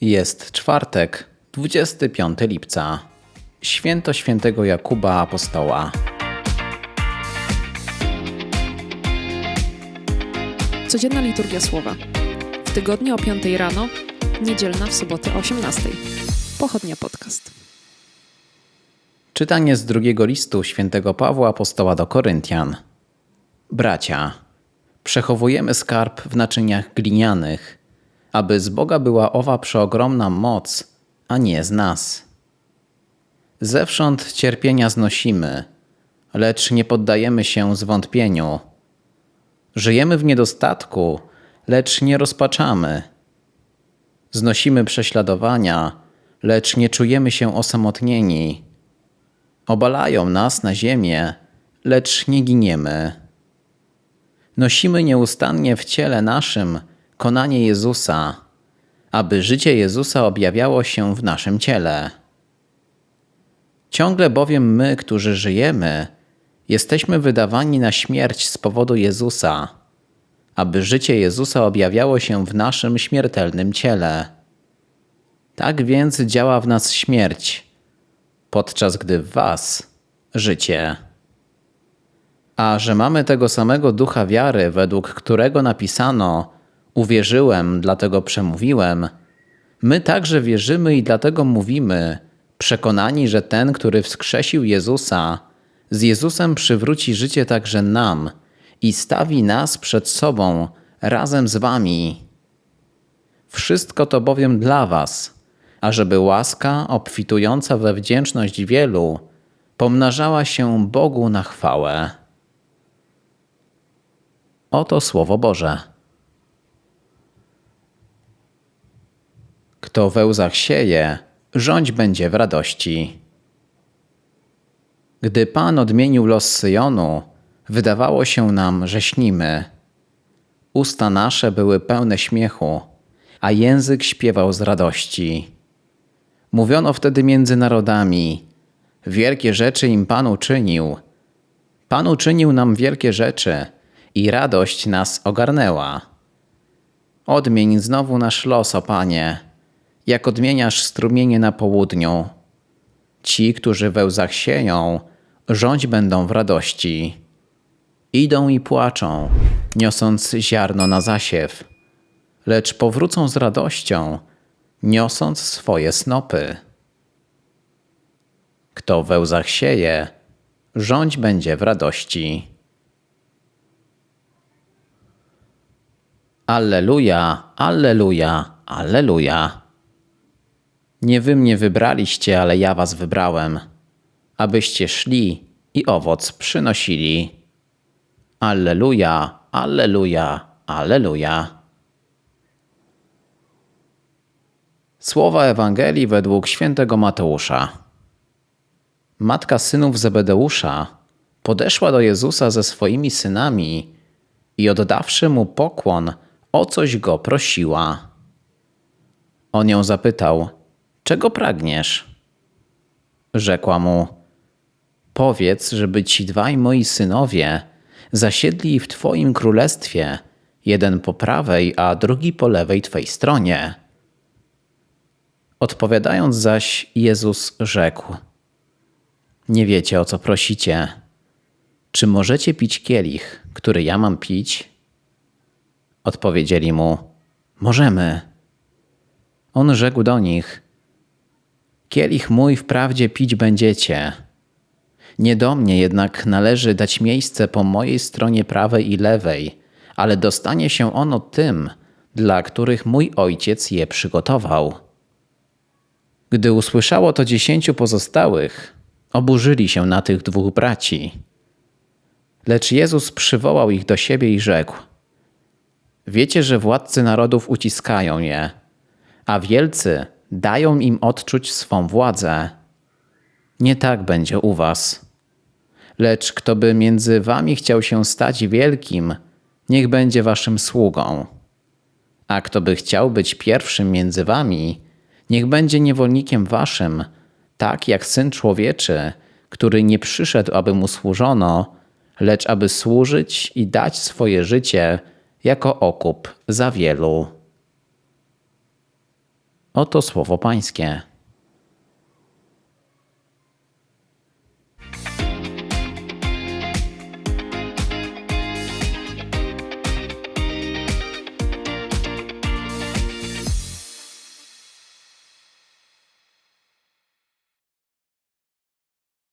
Jest czwartek, 25 lipca. Święto świętego Jakuba Apostoła. Codzienna liturgia słowa. W tygodniu o 5 rano, niedzielna w sobotę o 18. Pochodnia podcast. Czytanie z drugiego listu świętego Pawła Apostoła do Koryntian. Bracia, przechowujemy skarb w naczyniach glinianych, aby z Boga była owa przeogromna moc, a nie z nas. Zewsząd cierpienia znosimy, lecz nie poddajemy się zwątpieniu. Żyjemy w niedostatku, lecz nie rozpaczamy. Znosimy prześladowania, lecz nie czujemy się osamotnieni. Obalają nas na ziemię, lecz nie giniemy. Nosimy nieustannie w ciele naszym konanie Jezusa, aby życie Jezusa objawiało się w naszym ciele. Ciągle bowiem my, którzy żyjemy, jesteśmy wydawani na śmierć z powodu Jezusa, aby życie Jezusa objawiało się w naszym śmiertelnym ciele. Tak więc działa w nas śmierć, podczas gdy w Was życie. A że mamy tego samego ducha wiary, według którego napisano: Uwierzyłem, dlatego przemówiłem, my także wierzymy i dlatego mówimy, przekonani, że ten, który wskrzesił Jezusa, z Jezusem przywróci życie także nam i stawi nas przed sobą razem z Wami. Wszystko to bowiem dla Was, ażeby łaska obfitująca we wdzięczność wielu pomnażała się Bogu na chwałę. Oto Słowo Boże. Kto we łzach sieje, rządź będzie w radości. Gdy Pan odmienił los Syjonu, wydawało się nam, że śnimy. Usta nasze były pełne śmiechu, a język śpiewał z radości. Mówiono wtedy między narodami: Wielkie rzeczy im Pan uczynił. Pan uczynił nam wielkie rzeczy i radość nas ogarnęła. Odmień znowu nasz los, o Panie, jak odmieniasz strumienie na południu. Ci, którzy we łzach sieją, rządź będą w radości. Idą i płaczą, niosąc ziarno na zasiew, lecz powrócą z radością, niosąc swoje snopy. Kto we łzach sieje, rządź będzie w radości. Alleluja, Alleluja, Alleluja. Nie wy mnie wybraliście, ale ja was wybrałem, abyście szli i owoc przynosili. Alleluja, Alleluja, Alleluja. Słowa Ewangelii według świętego Mateusza. Matka synów Zebedeusza podeszła do Jezusa ze swoimi synami i oddawszy mu pokłon, o coś go prosiła. On ją zapytał: Czego pragniesz? Rzekła mu: Powiedz, żeby ci dwaj moi synowie zasiedli w Twoim królestwie, jeden po prawej, a drugi po lewej Twej stronie. Odpowiadając zaś, Jezus rzekł: Nie wiecie o co prosicie. Czy możecie pić kielich, który ja mam pić? Odpowiedzieli mu: Możemy. On rzekł do nich: Kielich mój wprawdzie pić będziecie. Nie do mnie jednak należy dać miejsce po mojej stronie prawej i lewej, ale dostanie się ono tym, dla których mój ojciec je przygotował. Gdy usłyszało to dziesięciu pozostałych, oburzyli się na tych dwóch braci. Lecz Jezus przywołał ich do siebie i rzekł: Wiecie, że władcy narodów uciskają je, a wielcy dają im odczuć swą władzę. Nie tak będzie u was. Lecz kto by między wami chciał się stać wielkim, niech będzie waszym sługą. A kto by chciał być pierwszym między wami, niech będzie niewolnikiem waszym, tak jak syn człowieczy, który nie przyszedł, aby mu służono, lecz aby służyć i dać swoje życie jako okup za wielu. Oto słowo Pańskie.